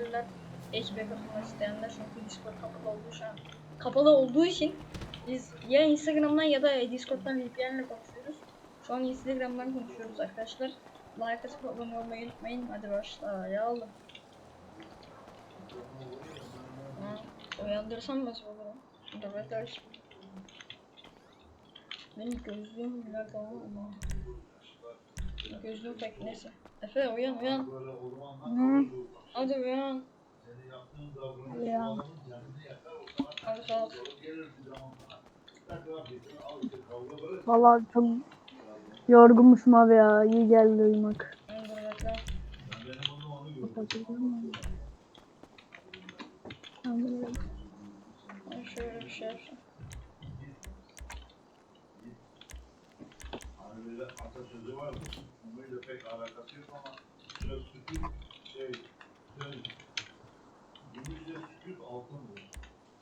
Bilirler. HB katılmak isteyenler çünkü Discord kapalı olduğu şu an. Kapalı olduğu için biz ya Instagram'dan ya da Discord'dan VPN'le konuşuyoruz. Şu an Instagram'dan konuşuyoruz arkadaşlar. Like atıp abone olmayı unutmayın. Hadi başlayalım. Ha, uyandırsam acaba bunu? Evet arkadaşlar. Benim gözlüğüm bile ama. Gözlüğüm pek neyse. Efe uyan uyan. Hı. Hadi uyan. Ya. Hadi sağ ol. Vallahi çok yorgunmuşum abi ya. İyi geldi uyumak. Şöyle bir şey yapayım. Hani atasözü var mı? Bununla pek alakası yok ama söz sükut şey söz gümüşle sükut altındır.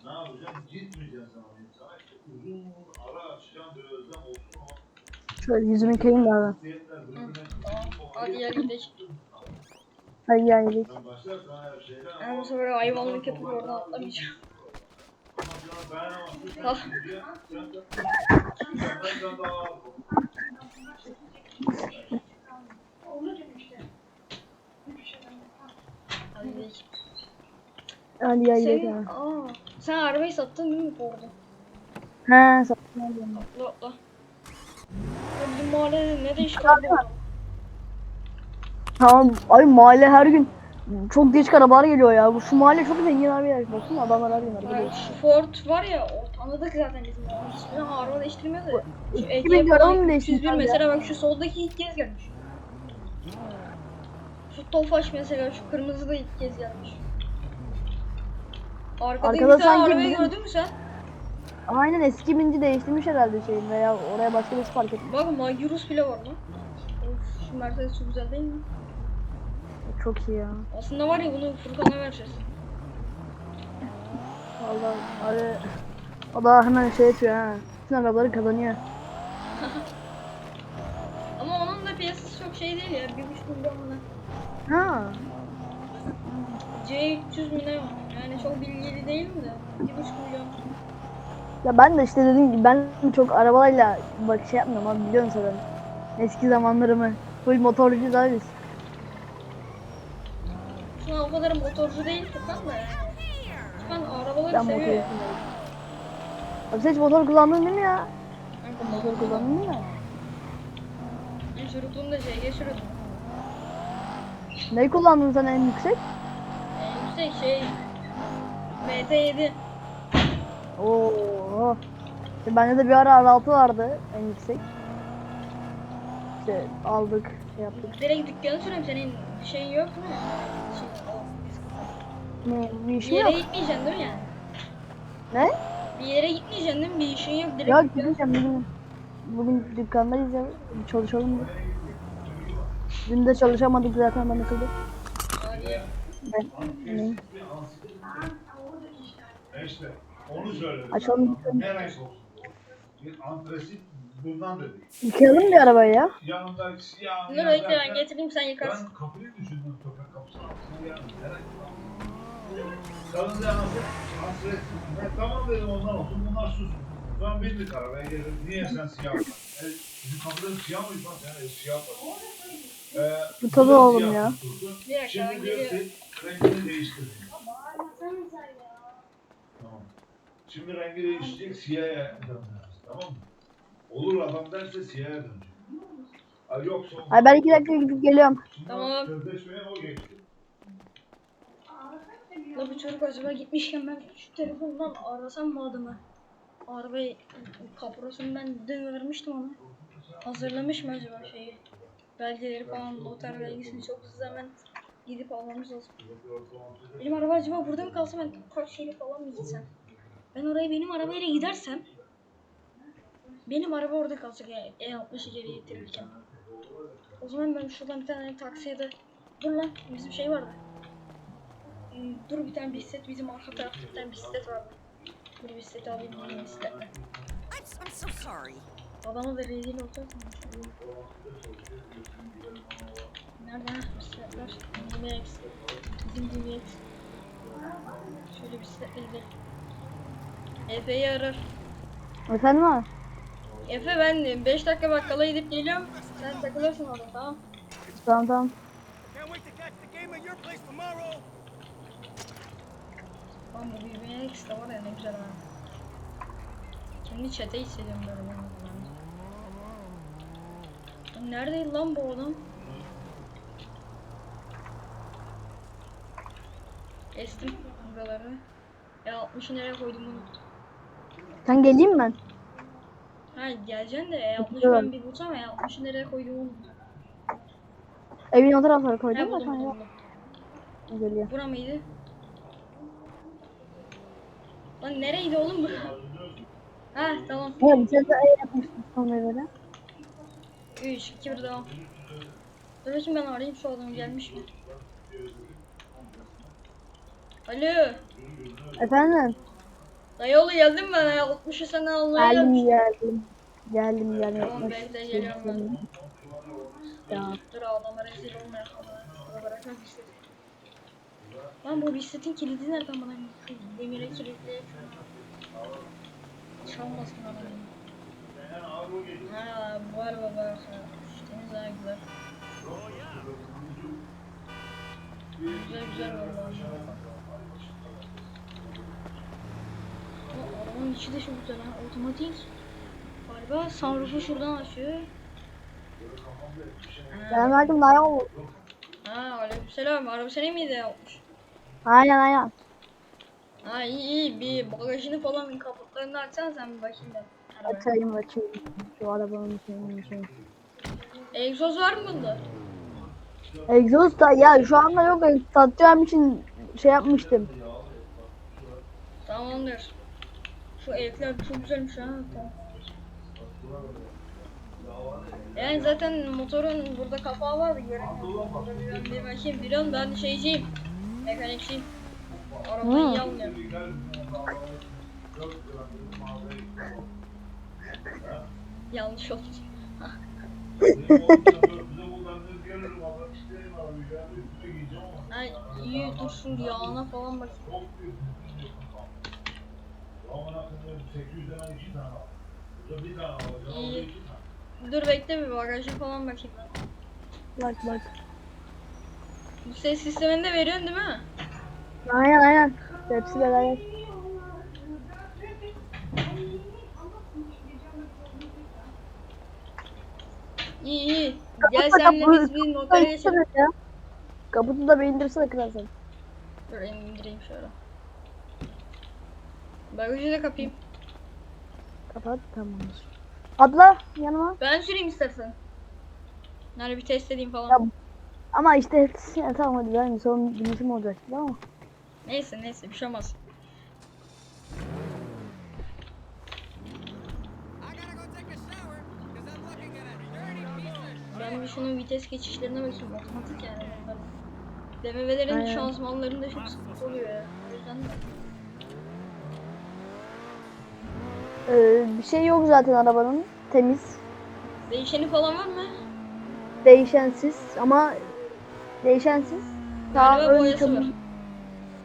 Ne yapacaksın? Gitmeyeceksin sana insana. İşte uzun ara açacağın bir özlem olsun ama Şöyle yüzümü yıkayayım da abi. Hadi gel gidelim. Hadi gel gidelim. Sen başlarsan her şeyden Ben bu sefer hayvanlık yapıp oradan atlamayacağım. Ah. Sen de senden daha ağır. Hadi gidelim. Hadi gidelim. Senin, abi. aa, sen arabayı sattın değil mi bu arada? He satın aldım. Atla atla. Ya bizim mahallede ne de iş kaldı ya? Tamam abi mahalle her gün çok değişik arabalar geliyor ya. Bu şu mahalle çok zengin abi ya. Baksana adamlar her gün araba Yani geliyor. şu Ford var ya o tanıdık zaten bizim o hiçbir zaman araba değiştirmiyor da. Şu iki EG bin lira falan mı değiştirdi 301 abi ya? mesela bak şu soldaki ilk kez gelmiş. Şu Tofaş mesela şu kırmızı da ilk kez gelmiş. Arkada Arkada bir tane sanki arabayı bizim- gördün mü sen? Aynen eski binci değiştirmiş herhalde şeyin veya oraya başka birisi fark etmiş. Bak Magyurus bile var lan. Of şu Mercedes çok güzel değil mi? Çok iyi ya. Aslında var ya bunu Furkan'a vereceğiz. Vallahi abi o da hemen şey yapıyor ha. Bütün arabaları kazanıyor. Ama onun da piyasası çok şey değil ya. Bir buçuk milyon? Ha. C300 mü ne var? Yani çok bilgili değilim de. Bir buçuk milyon. Ya ben de işte dediğim gibi ben çok arabayla bak şey yapmıyorum abi biliyorsun sen. Eski zamanlarımı. Full motorcuyuz abi biz. Şu an o kadar motorcu değil Furkan da yani. Furkan arabaları Ben seviyor motor. Abi sen hiç motor kullandın değil mi ya? Ben Motor kullandın mi? Ben çocukluğumda şey geçiriyordum. Neyi kullandın sen en yüksek? En yüksek şey... MT7. Oo. İşte bende de bir ara R6 vardı en yüksek. İşte aldık, şey yaptık. Direkt dükkanı süreyim senin şeyin yok mu? Ne, bir bir işim yere yok. gitmeyeceksin değil mi yani? Ne? Bir yere gitmeyeceksin değil mi? Bir işin yok direkt dükkanı- gideceğim bugün. Bugün dükkandayız ya. Bir Çalışalım diye. Dün de çalışamadık zaten ben akıllı. Ben, ne? İşte onu söyledim. Açalım dükkanı. Ne renk olsun? Bir antresit bundan dedi. Yıkayalım bir arabayı ya. Yanındaki siyah. Dur bekle ben getireyim sen yıkarsın. Ben kapıyı düşündüm sokak kapısının altına geldim. Nereye? Kalınca nasıl? Antresit. Tamam dedim ondan olsun bunlar sus. Ben bindik arabaya geldim. Niye sen siyah var? E, kapıda siyah mıydı lan? E, siyah var. Bu bu da oğlum siyah ya. Şimdi ki rengini değiştirdim. Tamam. Şimdi rengi değişecek siyaha döneceğiz. Tamam mı? Olur adam derse siyaha dönecek. Ay yoksa Ay ben iki dakika gidip geliyorum. Şimdi Tamam. Sözleşmeye o geçti. La bu çocuk acaba gitmişken ben şu telefondan arasam mı adamı? Arabayı kaporasını ben dün vermiştim ona. Hazırlamış mı acaba şeyi? Belgeleri falan, noter belgesini çok hızlı hemen gidip almamız lazım. Benim araba acaba burada mı kalsa ben kaç şeyle falan mı gitsem? Ben oraya benim arabayla gidersem benim araba orada kalacak yani E60'ı geri getirirken. O zaman ben şuradan bir tane taksiye de dur lan bizim şey vardı. Hmm, Dur bir tane bisiklet bizim arka tarafta bir tane bisiklet vardı. Dur bisikleti alayım yeni bisikletle. I'm, I'm so sorry. Adama da rezil olacak mı? Nerede ha bisikletler? DBX. Bizim DBX. Şöyle bisikletle gidelim. Efe'yi arar. Efendim abi? Efe ben 5 dakika bakkala gidip geliyorum. Sen takılırsın orada tamam. Tamam tamam. Can't wait to catch the game at your place tomorrow. Lan bu büyümeye ekstra var ya ne güzel ha. Kendi çete hissediyorum böyle Neredeydi lan bu adam? Estim buraları. Ya 60'ı nereye koydum bunu? Sen geleyim ben? Ha geleceksin de E60'ı Tamam. ben bir bulsam ya 60'ı nereye koydum onu? Evin o taraflara koydum da sen buldum. Geliyor. Bura mıydı? Lan nereydi oğlum bu? Ha tamam. Evet bir kez de yapmıştım sonra göre. 3, 2, 1 devam. Bakayım ben arayayım şu adam gelmiş mi? Alo. Efendim? Dayıoğlu geldin mi? Ben 60'ı senden almaya Geldim gelmiştim. geldim. Geldim geldim. Tamam ben de geliyorum ben. Ya. Dur adama rezil olmayalım. Şurada bırakmak istedim. Lan bu bisikletin kilidi nereden bana? Şu demire kilitli. Çalmasın adamı. Ha var baba. Temiz ha güzel. Güzel güzel vallahi. Aa, Arabanın içi de çok güzel ha. Otomatik. Galiba sunroof'u şuradan açıyor. Ben verdim daha yok. Ha aleykümselam. Araba senin miydi yapmış? Aynen aynen. Ha iyi iyi. Bir bagajını falan kaputlarını açsan sen bir bakayım ben. Arabaya. Açayım açayım. Şu arabanın şeyini şey. Egzoz var mı bunda? Exhaust da ya şu anda yok. Satacağım için şey yapmıştım. Tamamdır. Şu evler çok güzelmiş ha. Tamam. Yani zaten motorun burada kapağı vardı göremiyorum. Burada bir, ben bir bakayım biliyorum ben şeyciyim. Mekanikçiyim. Arabayı iyi almıyorum. Yanlış oldu. Ay iyi dur şu yağına falan. İyi. Dur bekle bir bagaja falan bakayım. Bak bak. Bu ses sistemini de veriyorsun değil mi? Aynen aynen. Hepsi beraber. İyi iyi. Gel Kapat, senle kapat. biz bir notara geçelim. ya. Kaputu da bir indirsene kırarsan. Dur indireyim şöyle. Bagajı da kapayım. Kapat tamamdır. Atla yanıma. Ben süreyim istersen. Yani bir test edeyim falan. Ya- Ama işte ya, tamam hadi ben son biletim olacaktı ama. Neyse neyse bir şey olmaz. Ben bir şunun vites geçişlerine bakayım. Otomatik yani. BMW'lerin Aynen. şanzımanlarında çok sıkıntı oluyor ya. O yüzden de. Ee, bir şey yok zaten arabanın. Temiz. Değişeni falan var mı? Değişensiz ama değişensiz. Sağ Galiba ön boyası çamur. var.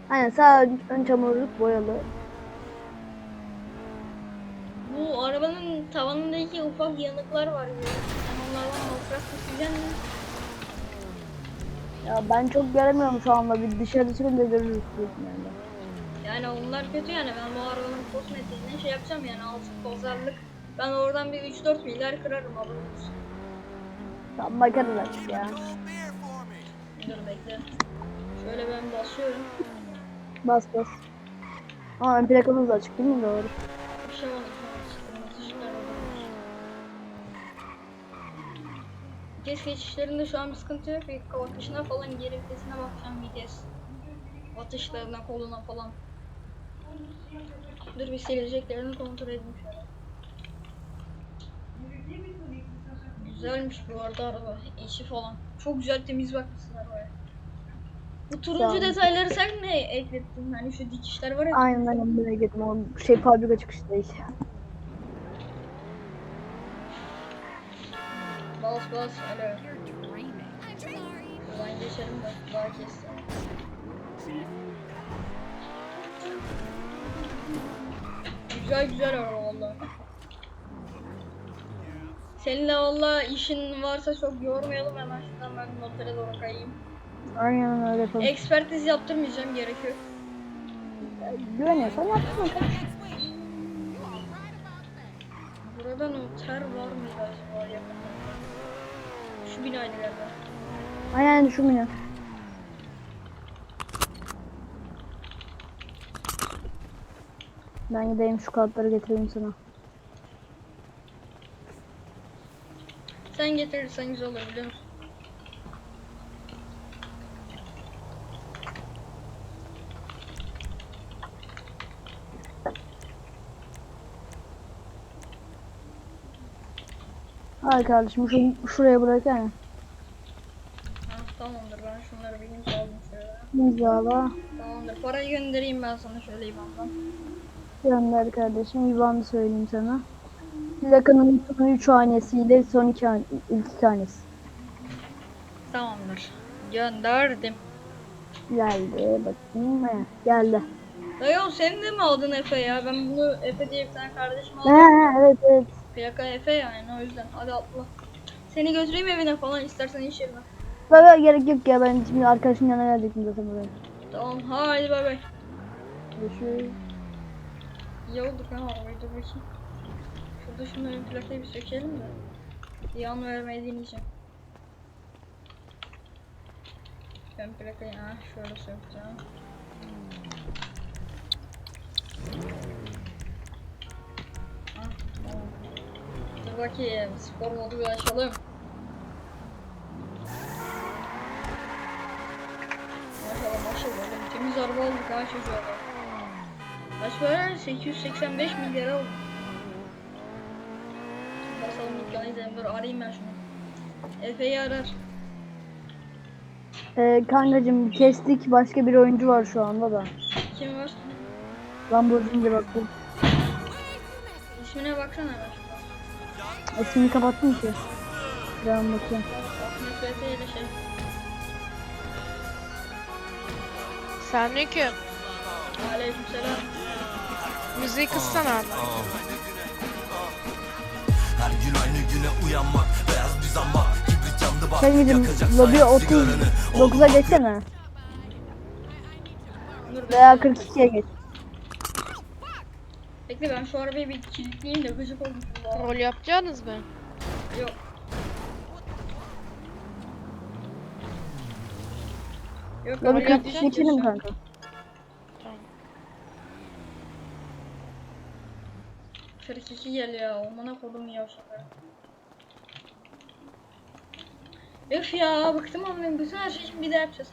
Aynen sağ ön, ön çamurluk boyalı. Bu arabanın tavanındaki ufak yanıklar var. Böyle. Ya ben çok göremiyorum şu anda. Bir dışarı çıkınca görürüz ihtimalle. Yani onlar kötü yani ben bu arabanın kosmetiğine şey yapacağım yani altı pazarlık. Ben oradan bir 3-4 milyar kırarım haberin olsun. Tamam bakarız artık ya. Dur bekle. Şöyle ben basıyorum. Bas bas. Ön plakamız da açık değil mi? Doğru. Bir şey olmaz. Kırmızı ışıklar orada. Vites geçişlerinde şu an bir sıkıntı yok. Bir bakışına falan geri vitesine bakacağım vites. Atışlarına, koluna falan. Dur bir sileceklerini kontrol edeyim şöyle. Güzelmiş bu arada araba. içi falan. Çok güzel temiz bakmışsın arabaya. Bu Sağ turuncu ol. detayları sen mi eklettin? Hani şu dikişler var ya. Aynen aynen buraya gittim. O şey fabrika çıkışı değil. Bas. Alo. Buradan geçelim. Güzel güzel araba valla. Seninle valla işin varsa çok yormayalım hemen şuradan ben notere doğru kayayım. Aynen öyle yapalım. Ekspertiz yaptırmayacağım gerekiyor. Güveniyorsan right about that. Burada noter var mıydı acaba yakında? Şu binaydı galiba. Aynen şu ya? Ben gideyim şu kartları getireyim sana. Sen getirirsen güzel olur biliyor musun? Hadi kardeşim şu, şuraya bırak yani. Ha, tamamdır ben şunları bir imzaladım şöyle. İmzala. Tamamdır parayı göndereyim ben sana şöyle IBAN'dan. Gönder kardeşim. İban'ı söyleyeyim sana. Plakanın son 3 hanesiyle son 2 hane, ilk iki hanesi. Tamamdır. Gönderdim. Geldi bakayım. He, geldi. Dayı senin de mi adın Efe ya? Ben bunu Efe diye bir tane kardeşim He, aldım. he, evet evet. Plaka Efe yani o yüzden. Hadi atla. Seni götüreyim evine falan istersen iş yerine. Böyle gerek yok ya ben şimdi arkadaşın yanına gelecektim zaten buraya. Tamam hadi bay bay. Görüşürüz. İyi olduk ha dur bakayım. Şurada şunların plakayı bir sökelim de. Yan vermeyi deneyeceğim. Ben plakayı ha şöyle sökeceğim. Ah, Dur bakayım spor modu bir açalım. Maşallah maşallah oğlum temiz araba aldık ha çocuğa bak. Kaç para? 885 milyara oldu. Basalım dükkanı izleyelim. Dur arayayım ben şunu. Efe'yi arar. Ee, kankacım kestik başka bir oyuncu var şu anda da. Kim var? Lamborghini baktım. İsmine baksana ben İsmini kapattım ki. Devam bakayım. Şey. Selamünaleyküm. Aleykümselam. Müziği kıssana abi. Her gün aynı güne uyanmak Beyaz düzen bak Kibrit yandı bak Kankacım Yakacaksan lobi yak 30 sigaranı 9'a geçsene. Veya bekle. 42'ye geç. Bekle ben şu arabayı bir kilitleyeyim de gıcık araba. Rol yapacaksınız mı? Yok. Yok Lobi öyle yapacağım 42'nin mi ki. kanka? Tamam. 42 gel ya. Amına kodum yavşakları. Öf ya bıktım amına bütün her şeyi şimdi bir daha yapacağız.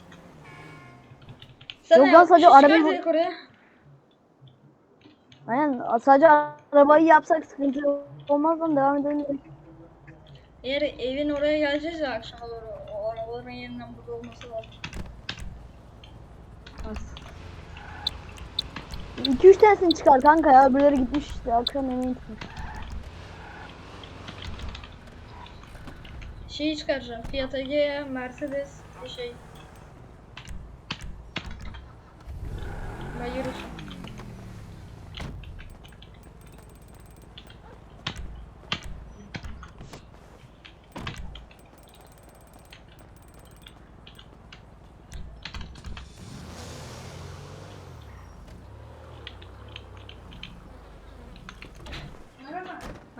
Yok lan, sadece arabayı- çıkardık oraya. Aynen sadece arabayı yapsak sıkıntı olmaz lan devam edelim. Eğer evin oraya geleceğiz ya akşama doğru o arabaların yeniden burada olması lazım. 2-3 tanesini çıkar kanka ya öbürleri gitmiş işte akşam yemeği gitmiş. Şeyi çıkaracağım. Fiat Egea, Mercedes, bir şey. Bayırır.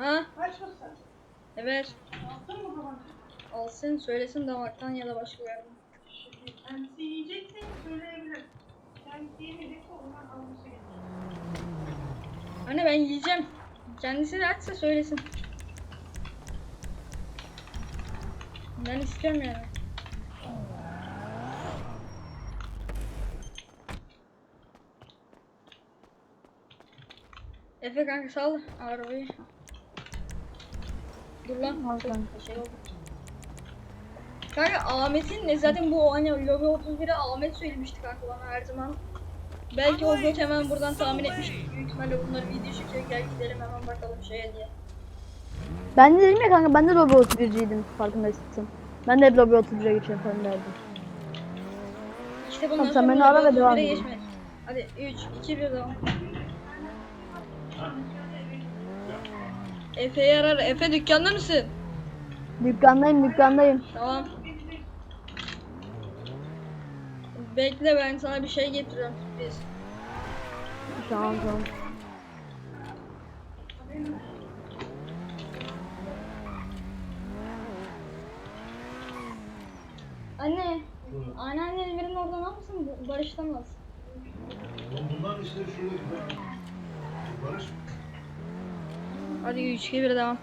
Ha? Evet. Alsın söylesin damaktan ya da başka bir yerden. Kendisi yiyecekse söyleyebilir. Kendisi yemeyecekse ondan gerekir. Anne ben yiyeceğim. Kendisi de açsa söylesin. Ben istiyorum yani. Efe kanka sal arabayı. Dur lan. Al kanka. Şey oldu. Kanka Ahmet'in ne zaten bu hani Lobi 31'e Ahmet söylemişti kanka bana her zaman. Belki o göt hemen buradan tahmin etmiş. Büyük ihtimalle bunları video çekiyor. Gel gidelim hemen bakalım şeye diye. Ben de dedim ya kanka ben de Lobby 31'ciydim farkındaysan. Ben de hep Lobby 31'e geçiyorum falan derdim. İşte bundan Tamam, sen beni ara ve devam 31'e edelim. geçmedik. Hadi 3, 2, 1 devam. Efe'yi arar. Efe dükkanda mısın? Dükkandayım dükkandayım. Tamam. Bekle ben sana bir şey getiriyorum. Biz. Tamam tamam. Anne. Anneannenin birinin orada ne yapsın? Bu- Barış'tamaz. Oğlum Bunlar işte şöyle. Barış Hadi 3 2 1 devam.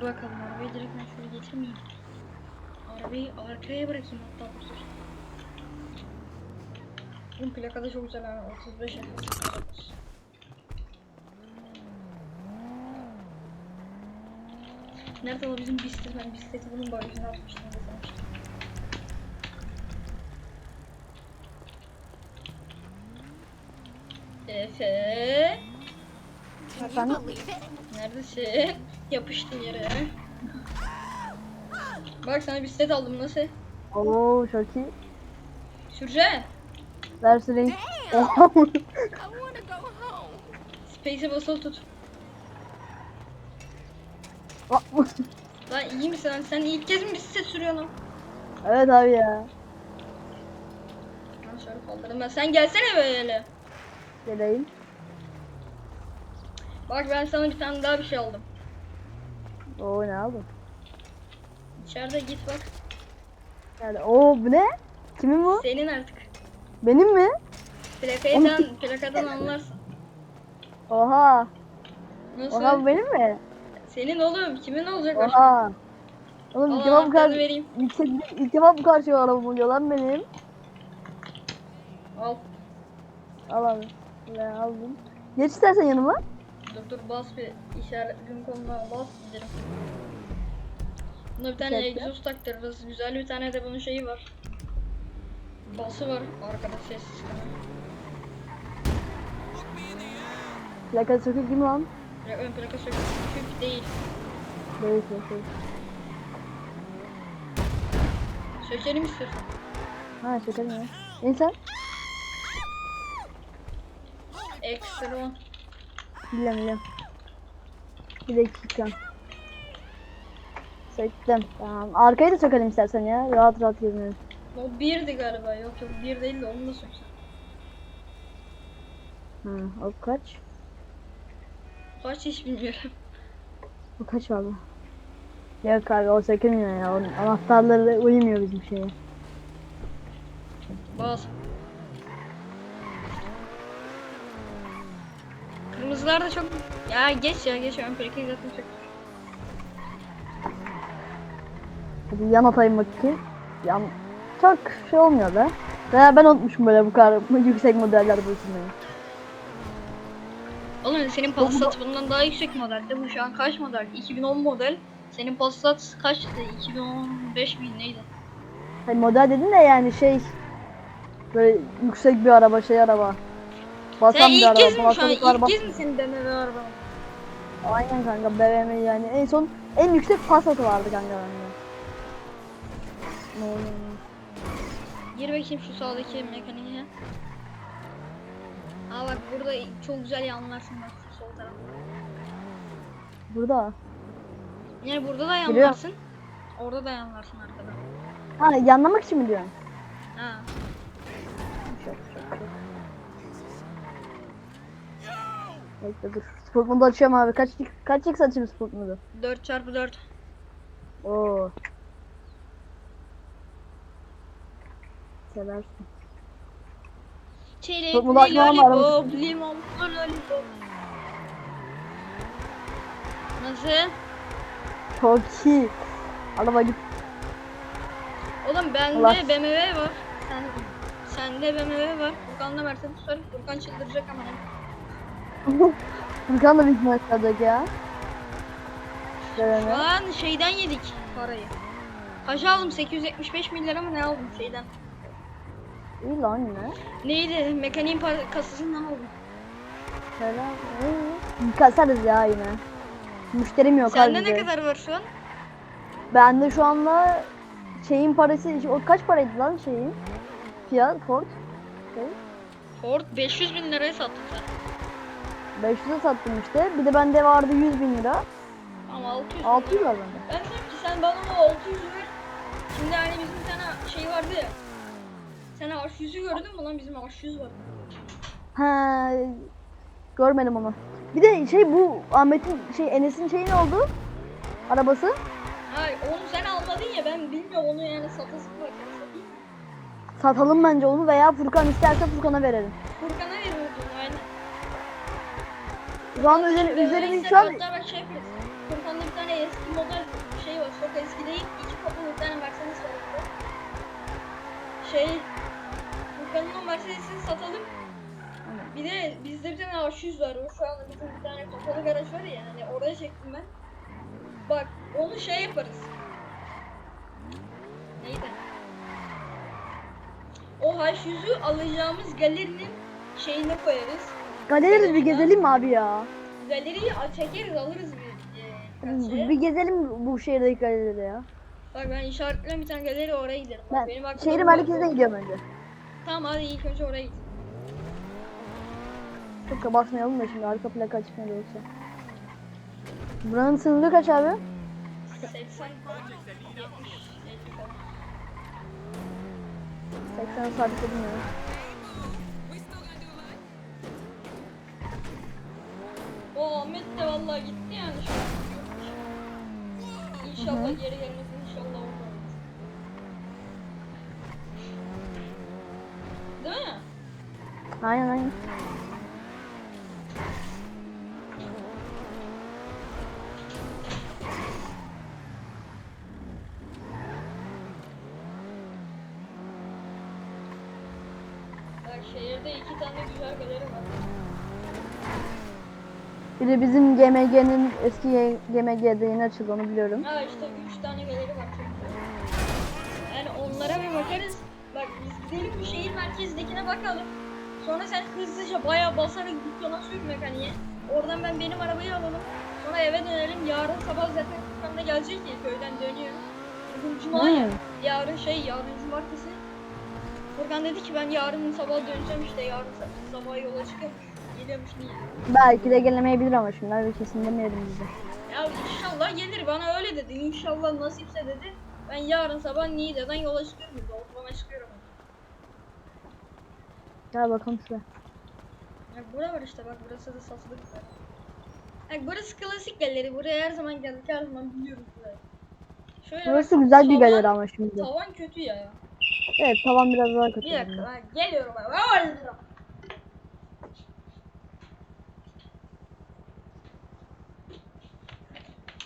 Dur bakalım arabayı direkt ben şöyle getirmeyeyim. Arabayı arkaya bırakayım hatta bu sefer. Bu plakada çok güzel ha 35 F. Nerede o bizim bisiklet? Ben bisikleti bunun bagajına atmıştım. getirmiştim. Efe. Efendim? Neredesin? Yapıştın yere. Bak sana bisiklet aldım nasıl? Oo çok iyi. Süreceksin. Ver süreyim. Damn! Oha. Space'e basılı tut. Lan iyi misin lan? Sen ilk kez mi bisiklet sürüyorsun? lan? evet abi ya. Ben şöyle kaldırdım ben. Sen gelsene böyle. Geleyim. Bak ben sana bir tane daha bir şey aldım. Oo ne aldın? İçeride git bak. Yani oo bu ne? Kimin bu? Senin artık. Benim mi? Plakadan, plakadan anlarsın. Oha. Nasıl? Oha bu benim mi? Senin oğlum. Kimin olacak? Oha. Oğlum ilk defa bu kadar vereyim. ilk defa bu şey araba buluyor lan benim. Al. Al abi. Ben aldım. Geç istersen yanıma. Dur dur bas bir işaret gün konuna bas gidelim. Buna bir tane Bekle. egzoz taktırırız. Güzel bir tane de bunun şeyi var. Bası var arkada ses sistemi. Plaka sökük kim lan? Ya ön plaka sökük değil. Değil sökük. Sökelim istiyorsan. Ha sökelim ya. Neyse. Ekstra. Biliyorum biliyorum. Bir dakika. Söktüm. Tamam. Arkayı da sökelim istersen ya. Rahat rahat görünüyor. O birdi galiba. Yok yok bir değil de onu da söksen. Hı, o kaç? Kaç hiç bilmiyorum. O kaç abi? Yok abi o sökülmüyor ya. Onun anahtarları uymuyor bizim şeye. Bas. Kırmızılar da çok... Ya geç ya geç ön plakayı zaten çok... Hadi yan atayım bakayım. Yan... Çok şey olmuyor be. Veya ben unutmuşum böyle bu kadar yüksek modeller bu isimleri. Oğlum senin Passat bundan daha yüksek modelde. Bu şu an kaç model? 2010 model. Senin Passat kaçtı? 2015 mi neydi? Hani model dedin de yani şey böyle yüksek bir araba şey araba. Sen bir ilk araba. kez mi şu an? İlk araba. kez mi senin BMW araban? Aynen kanka BMW yani en son en yüksek Passat vardı kanka bende. Ne oluyor? Gir bakayım şu sağdaki mekaniğe. Aa bak burada çok güzel yanlarsın bak şu sol taraf. Burada. Yani burada da Biliyorum. yanlarsın. Orada da yanlarsın arkada. Ha yanlamak için mi diyorsun? Ha. Çok çok çok. Bekle dur. Sport modu açıyorum abi. Kaç kaç x açayım sport modu? 4 çarpı 4. Oo. Seversin. Çok mu açmam lollipop, limon, lollipop. Nasıl? Çok iyi. Araba git. Oğlum bende Allah. BMW var. Sen, sende BMW var. Furkan'da Mercedes var. Furkan çıldıracak ama. Furkan da ihtimal kalacak ya. Şu an şeyden yedik parayı. Kaç aldım? 875 milyar mı ne aldım şeyden? İyi lan yine. Neydi? Mekaniğin kasasından aldım. Selam. İyi. Kasarız ya yine. Müşterim yok Sende ne kadar var şu an? Bende şu anda şeyin parası o kaç paraydı lan şeyin? Fiyat Ford. Şey, Ford 500 bin liraya sattım sen. 500'e sattım işte. Bir de bende vardı 100 bin lira. Ama 600 bin 600 lira. var bende. Ben dedim ki sen bana o 600 ver. Şimdi hani bizim tane şey vardı ya. Sen H100'ü gördün mü lan bizim H100 var. Ha, görmedim onu. Bir de şey bu Ahmet'in şey Enes'in şeyi ne oldu? Arabası. Hayır onu sen almadın ya ben bilmiyorum onu yani satası bak. Satalım bence onu veya Furkan isterse Furkan'a verelim. Aynen. Şu an üzeri, üzerimin şu an hatta bak şey yapıyoruz. Furkan'da bir tane eski model şey var. Çok eski değil. İki kapılı bir tane Mercedes var. Şey Furkan'ın o Mercedes'ini satalım. Bir de bizde bir tane A100 var. Şu anda bizim bir tane kapalı garaj var ya. Hani oraya çektim ben. Bak onu şey yaparız. Neydi? O H100'ü alacağımız galerinin şeyine koyarız. Galeri bir gezelim mi abi ya? Galeriyi çekeriz alırız bir e, birkaç şeye. Bir gezelim bu şehirdeki galerileri ya. Bak ben işaretledim bir tane galeri oraya gidelim. Bak, Ben benim var. merkezine gidiyorum önce. Tamam hadi ilk önce oraya git. Çok da basmayalım da şimdi arka plaka çıkmadı yoksa. Buranın sınırı kaç abi? 80 70 50 falan. 80 sabitledim ya. O Ahmet de vallahi gitti yani şu an. İnşallah geri gelmez inşallah olmaz. Değil mi? Aynen aynen. Bak şehirde iki tane güzel galeri var. Bir de bizim GMG'nin eski GMG'de yeni açıldı onu biliyorum. Ha işte üç tane galeri var çok güzel. Yani onlara bir bakarız. Bak biz gidelim bu şehir merkezindekine bakalım. Sonra sen hızlıca bayağı basarak dükkana sür mekaniğe. Oradan ben benim arabayı alalım. Sonra eve dönelim. Yarın sabah zaten Furkan da gelecek ya köyden dönüyor. Bugün cuma ya. Hmm. Yarın şey yarın cumartesi. Furkan dedi ki ben yarın sabah döneceğim işte yarın sa- sabah yola çıkıyormuş. Geliyormuş niye? Belki de gelemeyebilir ama şimdi öyle kesin demeyelim bize. Ya inşallah gelir bana öyle dedi. İnşallah nasipse dedi. Ben yarın sabah Niğde'den yola çıkıyorum. Dolmama çıkıyorum. Gel bakalım size. Ya bura var işte bak burası da satılık zaten. Bak burası klasik galeri. Buraya her zaman geldik her zaman biliyoruz burayı. Şöyle Burası bak, güzel bir tavan- galeri ama şimdi. Tavan kötü ya. Evet tavan biraz daha kötü. Bir dakika ben geliyorum ben. Var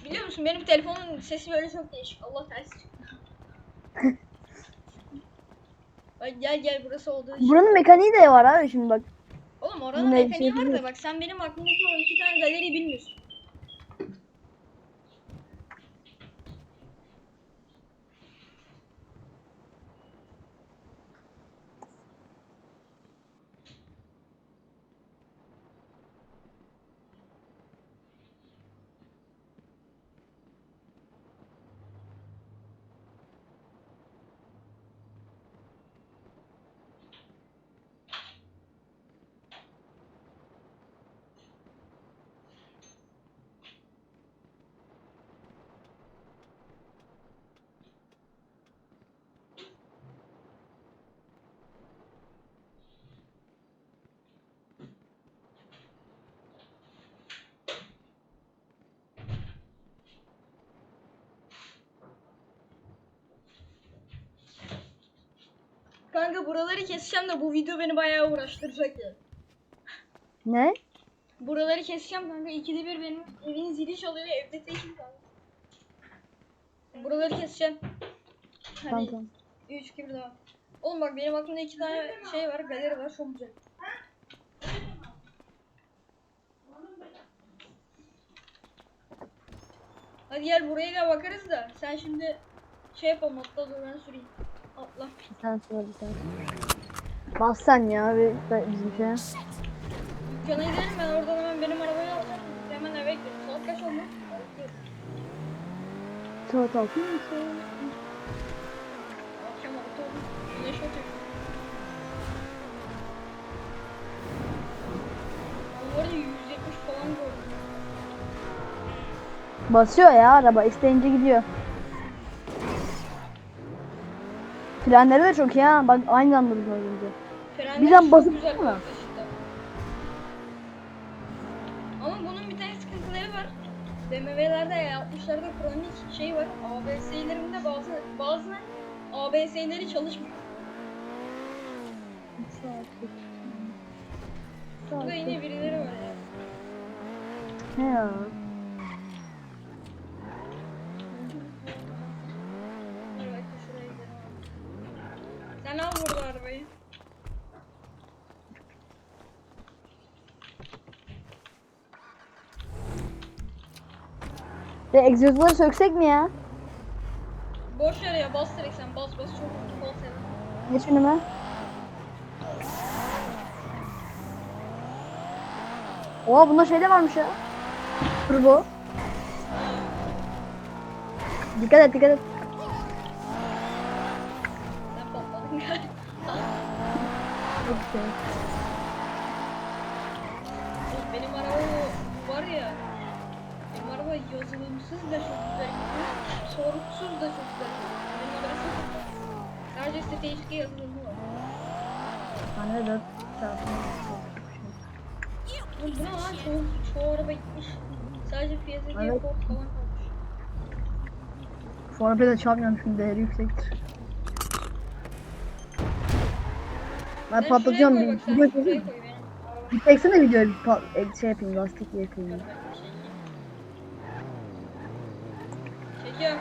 Biliyor musun benim telefonun sesi böyle çok değişik. Allah ters çıktı. Bak gel gel burası olduğu için. Buranın mekaniği de var abi şimdi bak. Oğlum oranın Ne, mekaniği şey var da bilmiyorum. bak sen benim aklımdaki o iki tane galeriyi bilmiyorsun. Kanka buraları keseceğim de bu video beni bayağı uğraştıracak ya. Ne? Buraları keseceğim kanka. İkide bir benim evin zili çalıyor. Evde tekim kanka. Buraları keseceğim. Hani Tamam. 3 2 1 daha. Oğlum bak benim aklımda iki tane şey var. Galeri var. Çok güzel. Hadi gel buraya da bakarız da. Sen şimdi şey yapalım atla dur ben süreyim. Atla. Sen sor bir sen sor. Bas sen ya bir bizim şeye. Dükkana gidelim ben oradan hemen benim arabayı alacağım. Hemen eve gidelim. Saat kaç oldu? Saat altı mı? bu arada 170 falan gördüm. Basıyor ya araba isteyince gidiyor. Frenleri de çok iyi ha. Bak aynı anda biz önce. Frenler Birden çok basıp güzel kalktı işte. Ama bunun bir tane sıkıntıları var. BMW'lerde yapmışlarda kronik şey var. ABS'lerinde bazı bazı ABS'leri çalışmıyor. Burada yine birileri var ya. Ne ya? Dur bekle şuraya gidelim abi. Sen al burada arabayı. De egzozları söksek mi ya? Boş ver ya bas direkt sen bas bas çok bas ya. Geç önüme. Oha bunda şey de varmış ya. Turbo. Dikkat et dikkat et. Sen patladın galiba. Çok yazılımsız da çok güzel gidiyor. Sorutsuz da çok güzel gidiyor. Benim sadece STHK yazılımı var. Çarpı. Oğlum bu ne lan? Çoğu, çoğu araba gitmiş. Sadece piyasa diye Evet. Ford falan kalmış. Şu arabayı da çarpmıyorum çünkü değeri yüksektir. Ben şuraya bir video çekeyim. Bir çeksene videoyu bir e, şey yapayım lastik yakayım. Dur Çekiyorum.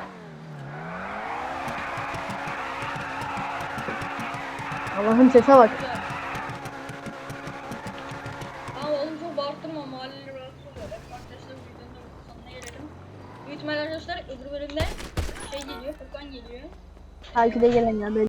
Allah'ım sese bak. Tamam oğlum çok bağırttırma mahalleli rahatsız oluyor. Arkadaşlar videonun sonuna gelelim. Büyük ihtimalle arkadaşlar öbür bölümde şey geliyor, Furkan geliyor. Belki de gelen ya böyle.